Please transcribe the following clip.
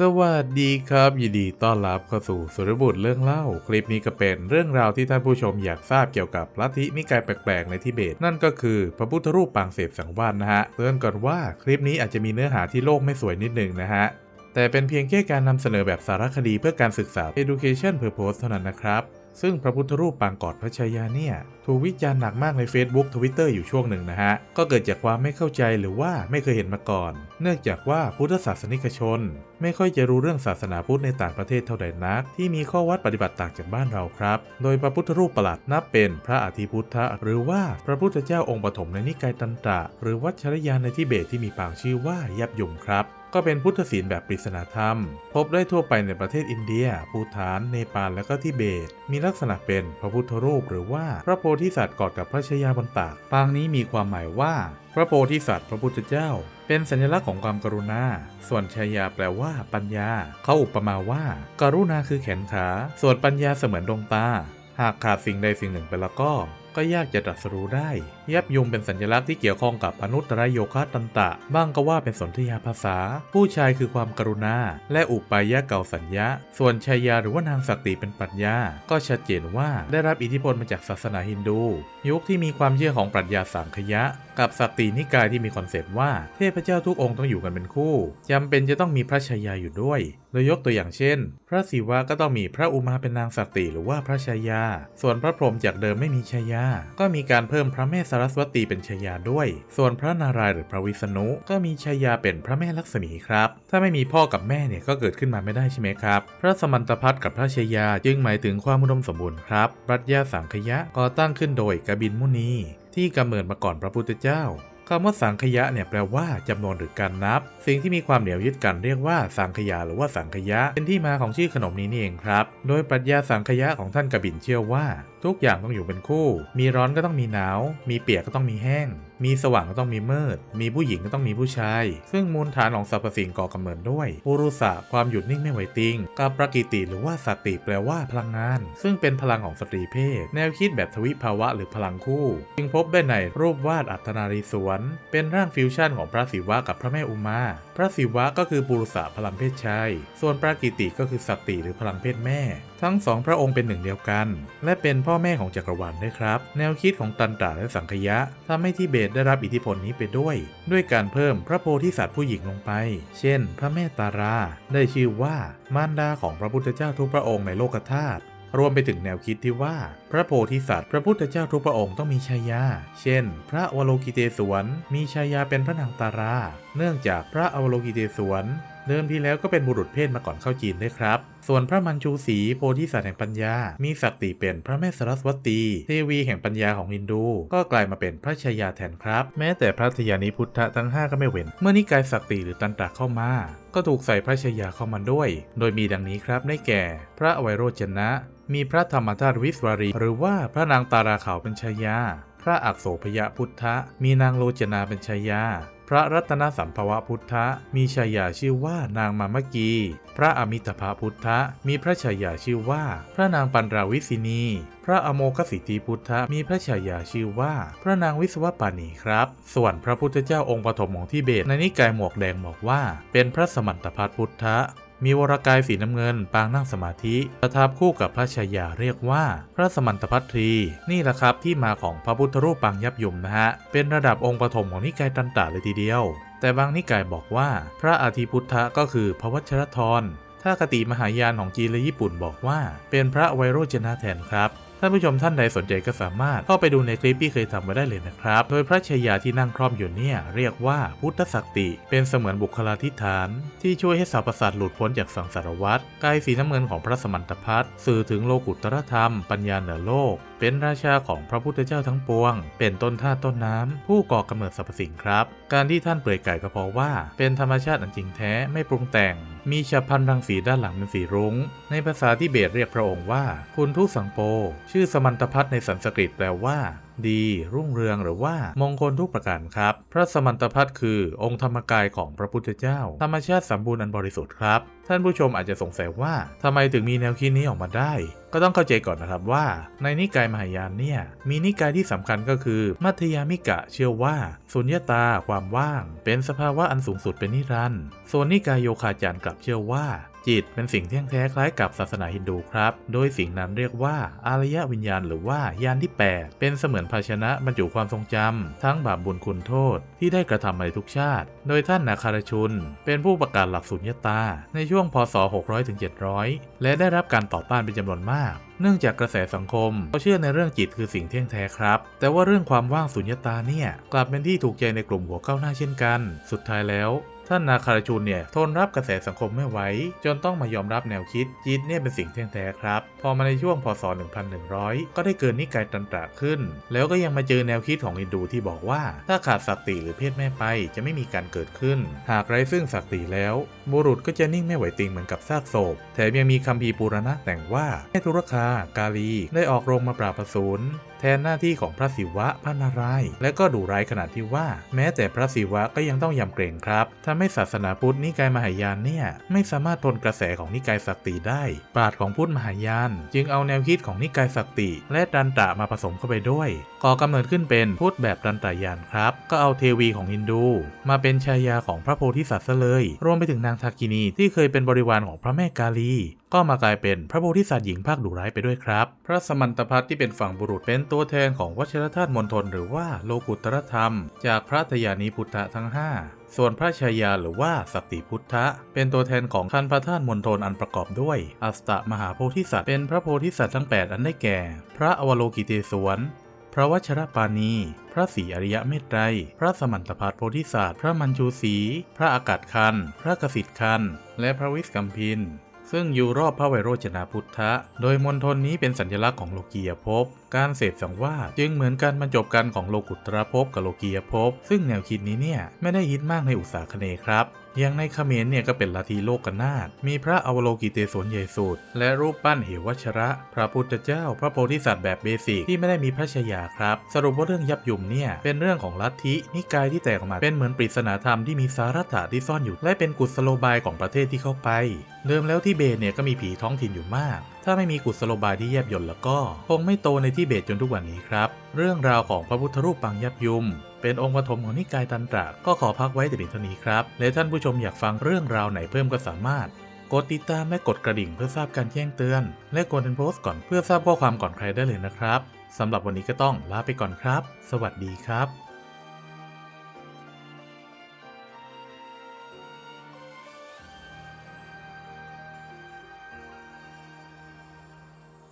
สวัสดีครับ ยินดีต้อนรับเข้าสู่สุรบุตรเรื่องเล่า คลิปนี้ก็เป็นเรื่องราวที่ท่านผู้ชมอยากทราบเกี่ยวกับลัทธินิกายแปลกๆในทิเบต นั่นก็คือพระพุทธรูปปางเสพสังวาสนะฮะเตือนก่อนว่าคลิปนี้อาจจะมีเนื้อหาที่โลกไม่สวยนิดหนึ่งนะฮะแต่เป็นเพียงแค่การนำเสนอแบบสารคดีเพื่อการศึกษา education purpose เท่านั้นนะครับ ซึ่งพระพุทธรูปปางกอดพระชายาเนี่ยถูกวิจารณ์หนักมากใน Facebook Twitter อยู่ช่วงหนึ่งนะฮะ ก็เกิดจากความไม่เข้าใจหรือว่าไม่เคยเห็นมาก่อน เนื่องจากว่าพุทธศาสนิกชน ไม่ค่อยจะรู้เรื่องศาสนาพุทธในต่างประเทศเท่าใดนัก ที่มีข้อวัดปฏิบัติต่างจากบ้านเราครับ โดยพระพุทธรูปประหลาดนับเป็นพระอธิพุทธะหรือว่าพระพุทธเจ้าองค์ปฐมในนิกายตันตระหรือวัชรยานในทิเบตที่มีปางชื่อว่ายับยุงครับ ก็เป็นพุทธศีลแบบปริศนาธรรม พบได้ทั่วไปในประเทศอินเดีย ภูฐาน เนปาลและก็ทิเบต มีลักษณะเป็นพระพุทธรูปหรือว่าพระโพธิสัตว์กอดกับพระชยาบนตากปางนี้มีความหมายว่า พระโพธิสัตว์พระพุทธเจ้า เป็นสัญลักษณ์ของความกรุณา ส่วนชายาแปลว่า ปัญญา เขาอุปมาว่าการุณาคือแขนขา ส่วนปัญญาเสมือนดวงตา หากขาดสิ่งใดสิ่งหนึ่งไปแล้วก็ ก็ยากจะตรัสรู้ได้ ยับยุงเป็นสัญลักษณ์ที่เกี่ยวข้องกับอนุตตรโยคะตันตะ บ้างก็ว่าเป็นสนธยาภาษา ผู้ชายคือความกรุณา และอุปายะเก่าสัญญาส่วนชายาหรือว่านางศักติเป็นปรัชญา ก็ชัดเจนว่าได้รับอิทธิพลมาจากศาสนาฮินดู ยุคที่มีความเชื่อของปรัชญาสังคยะ กับสักตินิกายที่มีคอนเซปต์ว่าเทพเจ้าทุกองค์ต้องอยู่กันเป็นคู่จำเป็นจะต้องมีพระชายาอยู่ด้วยโดยยกตัวอย่างเช่น พระศิวะก็ต้องมีพระอุมาเป็นนางสักติหรือว่าพระชายา ส่วนพระพรหมจากเดิมไม่มีชายา ก็มีการเพิ่มพระแม่สารสวตีเป็นชายาด้วย ส่วนพระนารายณ์หรือพระวิษณุก็มีชายาเป็นพระแม่ลักษมีครับ ถ้าไม่มีพ่อกับแม่เนี่ยก็เกิดขึ้นมาไม่ได้ใช่ไหมครับ พระสมันตพัฒกับพระชายาจึงหมายถึงความอุดมสมบูรณ์ครับปรัชญาสังคยะก่อตั้งขึ้นโดยกบินมุนีที่กำเนิดมาก่อนพระพุทธเจ้า คำว่าสังขยะเนี่ยแปลว่าจำนวนหรือการนับ สิ่งที่มีความเหนียวยึดกันเรียกว่าสังขยาหรือว่าสังขยะ เป็นที่มาของชื่อขนมนี้นี่เองครับ โดยปรัชญาสังขยะของท่านกบินเชื่อว่า ทุกอย่างต้องอยู่เป็นคู่ มีร้อนก็ต้องมีหนาว มีเปียกก็ต้องมีแห้ง มีสว่างก็ต้องมีมืด มีผู้หญิงก็ต้องมีผู้ชาย ซึ่งมูลฐานของสรรพสิ่งก่อกำเนิดด้วยปุรุษะความหยุดนิ่งไม่ไหวติง กับประกิติหรือว่าสติแปลว่าพลังงาน ซึ่งเป็นพลังของสตรีเพศ แนวคิดแบบทวิภาวะหรือพลังคู่ จึงพบได้ในรูปวาดอัตนารีสวน เป็นร่างฟิวชั่นของพระศิวะกับพระแม่อุมา พระศิวะก็คือปุรุษะพลังเพศชาย ส่วนปรากิติก็คือสติหรือพลังเพศแม่ ทั้งสองพระองค์เป็นหนึ่งเดียวกัน และเป็นพ่อแม่ของจักรวาลด้วยครับ แนวคิดของตันตระและสังคยะทำให้ทิเบตได้รับอิทธิพลนี้ไปด้วย ด้วยการเพิ่มพระโพธิสัตว์ผู้หญิงลงไป เช่น พระแม่ตารา ได้ชื่อว่ามารดาของพระพุทธเจ้าทุกพระองค์ในโลกธาตุ รวมไปถึงแนวคิดที่ว่า พระโพธิสัตว์พระพุทธเจ้าทุกพระองค์ต้องมีชายา เช่น พระอวโลกิเตศวรมีชายาเป็นพระนางตารา เนื่องจากพระอวโลกิเตศวรเดิมทีแล้วก็เป็นบุรุษเพศมาก่อนเข้าจีนด้วยครับ ส่วนพระมัญชูศรีโพธิสัตว์แห่งปัญญา มีศักดิ์เป็นพระแม่สรสวตี เทวีแห่งปัญญาของฮินดู ก็กลายมาเป็นพระชายาแทนครับ แม้แต่พระทยานิพุทธะทั้ง 5 ก็ไม่เว้น เมื่อนิกายศักดิ์หรือตันตระเข้ามา ก็ถูกใส่พระชายาเข้ามาด้วย โดยมีดังนี้ครับ ได้แก่ พระอวัยโรจนะ มีพระธรรมธาตุวิสวารี หรือว่าพระนางตาราขาวเป็นชายา พระอักโสพยพุทธะ มีนางโลจนาเป็นชายา พระรัตนสัมภวพุทธะ มีชายาชื่อว่านางมามกี พระอมิตภาพุทธะ มีพระชายาชื่อว่า พระนางปันราวิสินี พระอโมคสิทธิพุทธะ มีพระชายาชื่อว่า พระนางวิศวปานีครับ ส่วนพระพุทธเจ้าองค์ปฐมของทิเบตในนิกายหมวกแดงบอกว่า เป็นพระสมันตพัทพุทธะ มีวรกายสีน้ำเงิน ปางนั่งสมาธิประทับคู่กับพระชายาเรียกว่า พระสมันตพัทรีนี่แหละครับที่มาของพระพุทธรูปปางยับยุมนะฮะ เป็นระดับองค์ปฐมของนิกายตันตระเลยทีเดียว แต่บางนิกายบอกว่า พระอาทิพุทธะก็คือพระวัชรทรถ้าคติมหายานของจีนและญี่ปุ่นบอกว่า เป็นพระไวโรจนะแทนครับ ท่านผู้ชมท่านใดสนใจก็สามารถเข้าไปดูในคลิปที่เคยทำไว้ได้เลยนะครับ โดยพระชายาที่นั่งครอบอยู่เนี่ยเรียกว่าพุทธศักติ เป็นเสมือนบุคลาธิฐาน ที่ช่วยให้สาวประสาทหลุดพ้นจากสังสารวัฏกายสีน้ำเงินของพระสมันตพัทสื่อถึงโลกุตตรธรรม ปัญญาเหนือโลกเป็นราชาของพระพุทธเจ้าทั้งปวง เป็นต้นท่าตุต้นน้ำ ผู้ก่อกำเนิดสรรพสิ่งครับ การที่ท่านเปลือยกายก็เพราะว่า เป็นธรรมชาติอันจริงแท้ไม่ปรุงแต่ง มีฉับพลันรังสีด้านหลังเป็นสีรุง้ง ในภาษาที่เบตเรียกพระองค์ว่า คุณทุสังโป ชื่อสมันตพัทธ์ในสันสกฤตแปลว่า ดี รุ่งเรืองหรือว่ามงคลทุกประการครับ พระสมันตพัทคือองค์ธรรมกายของพระพุทธเจ้า ธรรมชาติสมบูรณ์อันบริสุทธิ์ครับ ท่านผู้ชมอาจจะสงสัยว่าทำไมถึงมีแนวคิดนี้ออกมาได้ ก็ต้องเข้าใจก่อนนะครับว่า ในนิกายมหายานเนี่ยมีนิกายที่สำคัญก็คือ มัธยามิกะเชื่อว่าสุญญตาความว่าง เป็นสภาวะอันสูงสุดเป็นนิรันดร์ส่วนนิกายโยคาจารย์กลับเชื่อว่า จิต เป็นสิ่งเที่ยงแท้คล้ายกับศาสนาฮินดูครับ โดยสิ่งนั้นเรียกว่าอารยวิญญาณหรือว่ายานที่ 8 เป็นเสมือนภาชนะบรรจุความทรงจำทั้งบาปบุญคุณโทษที่ได้กระทำมาในทุกชาติ โดยท่านนาคารชุน เป็นผู้ประกาศหลักสุญญตา ในช่วงพศ 600-700 และได้รับการต่อต้านเป็นจำนวนมากเนื่องจากกระแสสังคมเขาเชื่อในเรื่องจิตคือสิ่งเที่ยงแท้ครับ แต่ว่าเรื่องความว่างสุญญตาเนี่ย กลับเป็นที่ถูกใจในกลุ่มหัวก้าวหน้าเช่นกัน สุดท้ายแล้ว ท่านนาคาราจูนเนี่ยทนรับกระแสสังคมไม่ไหวจนต้องมายอมรับแนวคิดจิตเนี่ยเป็นสิ่งเที่ยงแท้ครับ พอมาในช่วงพศ 1100 ก็ได้เกิดนิกายตันตระขึ้น แล้วก็ยังมาเจอแนวคิดของฮินดูที่บอกว่า ถ้าขาดสักติหรือเพศแม่ไปจะไม่มีการเกิดขึ้น หากไร้ซึ่งสักติแล้ว บุรุษก็จะนิ่งไม่ไหวติงเหมือนกับซากศพแถมยังมีคำพีปูรณะแต่งว่าแม่ธุรคากาลีได้ออกโรงมาปราบอสูรแทนหน้าที่ของพระศิวะพระนารายณ์และก็ดุร้ายขนาดที่ว่า แม้แต่พระศิวะก็ยังต้องยำเกรงครับทำให้ศาสนาพุทธนิกายมหายานเนี่ยไม่สามารถทนกระแสของนิกายสักติได้ ปราชญ์ของพุทธมหายาน จึงเอาแนวคิดของนิกายสักติและดันตะมาผสมเข้าไปด้วยก่อกำเนิดขึ้นเป็นพุทธแบบดันตะยานครับ ก็เอาเทวีของฮินดู มาเป็นชายาของพระโพธิสัตว์ซะเลย รวมไปถึงนางทากินีที่เคยเป็นบริวารของพระแม่กาลีก็มากลายเป็นพระโพธิสัตว์หญิงภาคดุร้ายไปด้วยครับ พระสมันตพัทที่เป็นฝั่งบุรุษเป็นตัวแทนของวัชรธาตุมณฑลหรือว่าโลกุตรธรรม จากพระทยานีพุทธะทั้ง 5ส่วนพระชายาหรือว่าสัตติพุทธะ เป็นตัวแทนของคันพระธาตุมณฑลอันประกอบด้วย อัสตมหาโพธิสัตว์เป็นพระโพธิสัตว์ทั้ง 8 อันได้แก่ พระอวโลกิเตศวรพระวัชรปานีพระศรีอริยเมตไตร พระสมันตภัทโพธิสัตว์ พระมัญชูศรีพระอากาศคัน พระกสิทธิ์คัน และพระวิสกัมพิน ซึ่งอยู่รอบพระไวโรจนาพุทธะ โดยมณฑลนี้เป็นสัญลักษณ์ของโลกียภพ การเสพสังวาสจึงเหมือนการบรรจบกันของโลกุตระภพกับโลกียภพ ซึ่งแนวคิดนี้เนี่ยไม่ได้ฮิตมากในอุตสาคเนครับ อย่างในเขมรเนี่ยก็เป็นลัทธิโลกนาถมีพระอวโลกิเตศวนใหญ่สุดและรูปปั้นเหววัชระ พระพุทธเจ้า พระโพธิสัตว์แบบเบสิกที่ไม่ได้มีพระชยาครับ สรุปว่าเรื่องยับยุมเนี่ยเป็นเรื่องของลัทธินิกายที่แตกออกมาเป็นเหมือนปริศนาธรรมที่มีสาระถาที่ซ่อนอยู่ และเป็นกุศโลบายของประเทศที่เข้าไป เดิมแล้วที่เบตเนี่ยก็มีผีท้องถิ่นอยู่มาก ถ้าไม่มีกุศโลบายที่แยบยลแล้วก็ คงไม่โตในที่เบตจนทุกวันนี้ครับ เรื่องราวของพระพุทธรูปปางยับยุม เป็นองค์ปฐมของนิกายตันตระก็ขอพักไว้แต่เพียงเท่านี้ครับ และท่านผู้ชมอยากฟังเรื่องราวไหนเพิ่มก็สามารถกดติดตามและกดกระดิ่งเพื่อทราบการแจ้งเตือน และกดเป็นโพสต์ก่อนเพื่อทราบข้อความก่อนใครได้เลยนะครับสำหรับวันนี้ก็ต้องลาไปก่อนครับ สวัสดีครับ